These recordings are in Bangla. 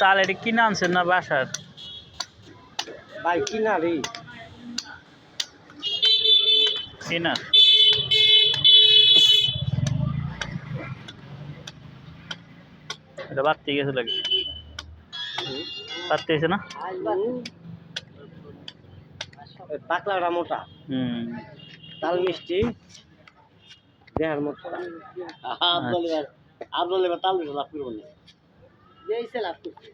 তাল এটা কিনে আনছেন না বাসার? ভাই কিনা রে কিনা এটা বাড়তে গেছে লাগে। বাড়তে গেছে না? ওই পাকলাটা মোটা। হুম। তাল মিষ্টি। দেহার মতো। আব্দুল এবার আব্দুল এবার তাল মিষ্টি লাভ করব লাভ করছে।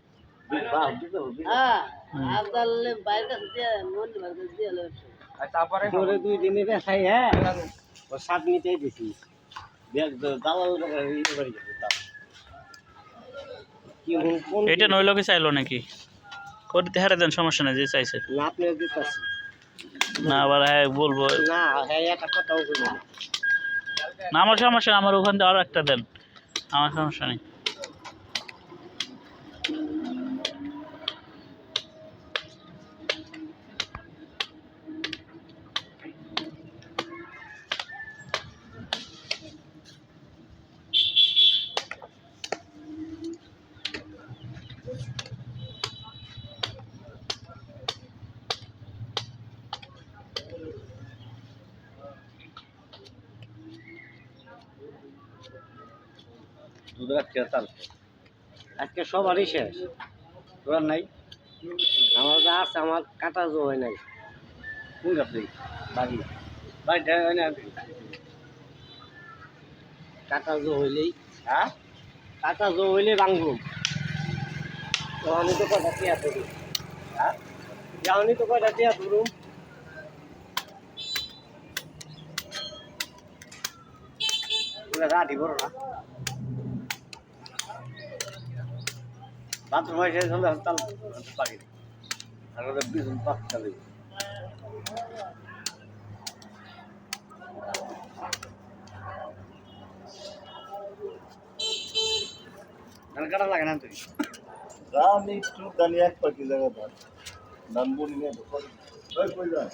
হ্যাঁ হুম। বাইরের কাছে দিয়ে মন বাইরের কাছে দিয়ে তারপরে? তোরে দুই দিনে দেখাই হ্যাঁ? ও সাত নিতেই দিছি। এটা নইলো কি চাইলো নাকি? করতে হারে দেন সমস্যা নেই যে চাইছে। না আপনি দিতেছি না আবার হ্যাঁ বলব। না হ্যাঁ একটা কথাও বলব না। না আমার সমস্যা আমার ওখান থেকে আরও একটা দেন। আমার সমস্যা নেই। দুধ রাখতে তাল আজকে সবারই শেষ। তোর নাই? আমার যা আছে আমার কাটা জো হয় নাই। কোন গাছে বাড়ি। বাড়িটা হয় না? কাটা জো হইলেই। হ্যাঁ? কাটা জো হইলে ভাঙবো। তখনই তো কয়টা টিয়া ধরু? হ্যাঁ? যাওনি তো কয়টা টিয়া ধরু? রাধি বড় না? বাথরুম এসে চলে তাল পাখি আর বিজন পাখ চালে ধান কাটা লাগে না তুই ধান একটু দানি এক পাখি জায়গা ধান ধান বনি নিয়ে ওই কই যায়?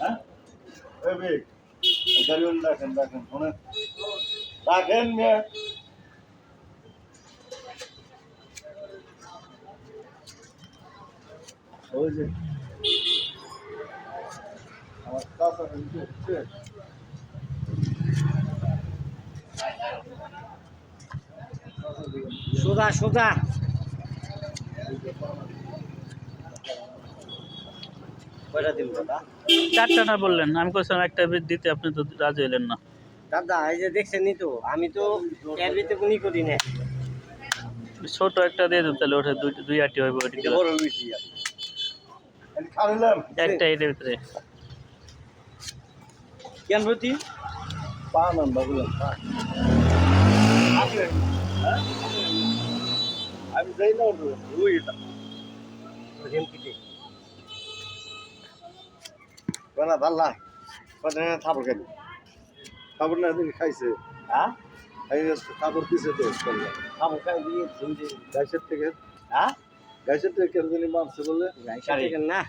হ্যাঁ? ওই বেগ গাড়ি দেখেন দেখেন, শোনেন। দেখেন মেয়ে ওই যে আমার কাছে হচ্ছে সোজা সোজা। কয়টা দিন দাদা? চারটা না বললেন। আমি কইছিলাম একটা bit দিতে আপনি তো রাজি হলেন না। দাদা এই যে দেখছেন তো আমি তো ভিতরে করি না ছোট একটা দিয়ে দেন তাহলে ওটা দুই দুই আটি হইব ওটি বড় বেশি একটা এটার ভিতরে। কেন প্রতি পান আনবা বললাম পান হ্যাঁ? আমি যাই না ওই এটা। বলা ভাল্লা থাপড় খেলি খাবার না দিন খাইছে। হ্যাঁ? খাই খাবার দিছে তো। থাপড় খাই দিয়ে শুনছি থেকে। হ্যাঁ? থেকে কেন জানি মারছে বলে? থেকে না?